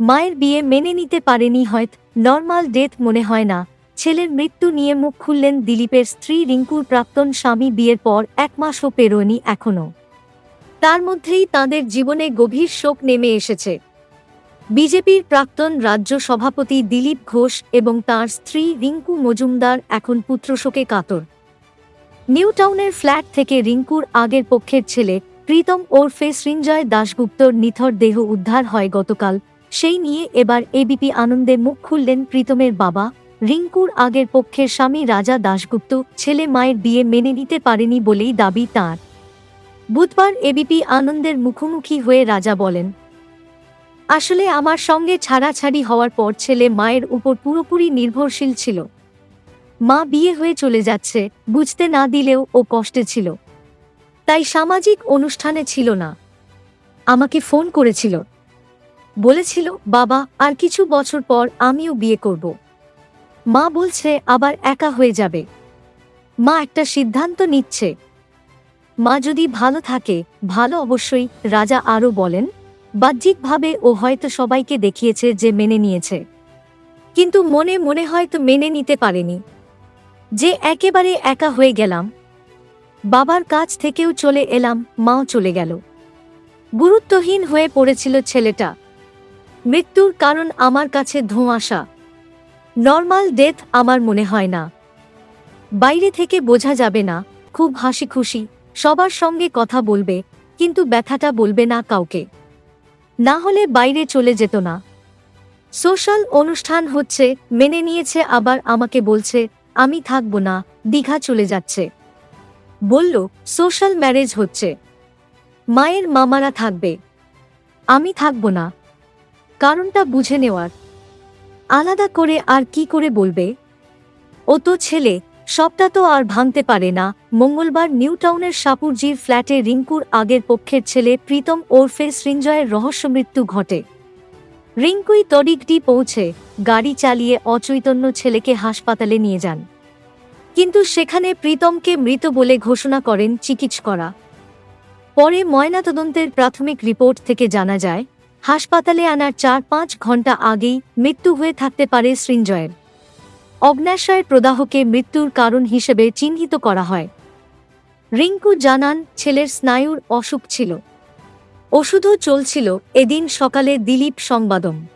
মায়ের বিয়ে মেনে নিতে পারেনি হয়ত নর্মাল ডেথ মনে হয় না। ছেলের মৃত্যু নিয়ে মুখ খুললেন দিলীপের স্ত্রী রিঙ্কুর প্রাক্তন স্বামী বিয়ের পর এক মাসও পেরোয়নি এখনও। তার মধ্যেই তাদের জীবনে গভীর শোক নেমে এসেছে। বিজেপির প্রাক্তন রাজ্য সভাপতি দিলীপ ঘোষ এবং তার স্ত্রী রিঙ্কু মজুমদার এখন পুত্রশোকে কাতর। নিউটাউনের ফ্ল্যাট থেকে রিঙ্কুর আগের পক্ষের ছেলে প্রীতম ওরফে সৃঞ্জয় দাশগুপ্তর নিথর দেহ উদ্ধার হয় গতকাল সেই নিয়ে এবার এবিপি আনন্দে মুখ খুললেন প্রীতমের বাবা। রিঙ্কুর আগের পক্ষের স্বামী রাজা দাশগুপ্ত ছেলে মায়ের বিয়ে মেনে নিতে পারেনি বলেই দাবি তাঁর। বুধবার এবিপি আনন্দের মুখোমুখি হয়ে রাজা বলেন, আসলে আমার সঙ্গে ছাড়াছাড়ি হওয়ার পর ছেলে মায়ের উপর পুরোপুরি নির্ভরশীল ছিল। মা বিয়ে হয়ে চলে যাচ্ছে, বুঝতে না দিলেও ও কষ্টে ছিল। তাই সামাজিক অনুষ্ঠানে ছিল না। আমাকে ফোন করেছিল। বলেছিল, বাবা, আর কিছু বছর পর আমিও বিয়ে করব। মা বলছে, আবার একা হয়ে যাবে। মা একটা সিদ্ধান্ত নিচ্ছে। মা যদি ভালো থাকে, ভালো অবশ্যই, রাজা আরও বলেন। বাহ্যিকভাবে ও হয়তো সবাইকে দেখিয়েছে যে মেনে নিয়েছে। কিন্তু মনে মনে হয়তো মেনে নিতে পারেনি। যে একেবারে একা হয়ে গেলাম। বাবার কাছ থেকেও চলে এলাম, মাও চলে গেল। গুরুত্বহীন হয়ে পড়েছিল ছেলেটা। মৃত্যুর কারণ আমার কাছে ধোঁয়াশা। নর্মাল ডেথ আমার মনে হয় না। বাইরে থেকে বোঝা যাবে না, খুব হাসি খুশি, সবার সঙ্গে কথা বলবে, কিন্তু ব্যথাটা বলবে না কাউকে। না হলে বাইরে চলে যেত না। সোশ্যাল অনুষ্ঠান হচ্ছে, মেনে নিয়েছে, আবার আমাকে বলছে, আমি থাকব না, দীঘা চলে যাচ্ছে। বলল সোশ্যাল ম্যারেজ হচ্ছে। মায়ের মামারা থাকবে। আমি থাকব না। কারণটা বুঝে নেওয়ার। আলাদা করে আর কি করে বলবে? ও তো ছেলে, সবটা তো আর ভাঙতে পারে না। মঙ্গলবার নিউটাউনের সাপুরজির ফ্ল্যাটে রিঙ্কুর আগের পক্ষের ছেলে প্রীতম ওরফে সৃঞ্জয়ের রহস্য মৃত্যু ঘটে। রিঙ্কুই তডিকটি পৌঁছে গাড়ি চালিয়ে অচৈতন্য ছেলেকে হাসপাতালে নিয়ে যান। কিন্তু সেখানে প্রীতমকে মৃত বলে ঘোষণা করেন চিকিৎসকরা। পরে ময়নাতদন্তের প্রাথমিক রিপোর্ট থেকে জানা যায় হাসপাতালে আনার চার পাঁচ ঘণ্টা আগেই মৃত্যু হয়ে থাকতে পারে সৃঞ্জয়ের। অগ্নাশয়ের প্রদাহকে মৃত্যুর কারণ হিসেবে চিহ্নিত করা হয়। রিঙ্কু জানান, ছেলের স্নায়ুর অসুখ ছিল। ওষুধও চলছিল। এদিন সকালে দিলীপ সংবাদম।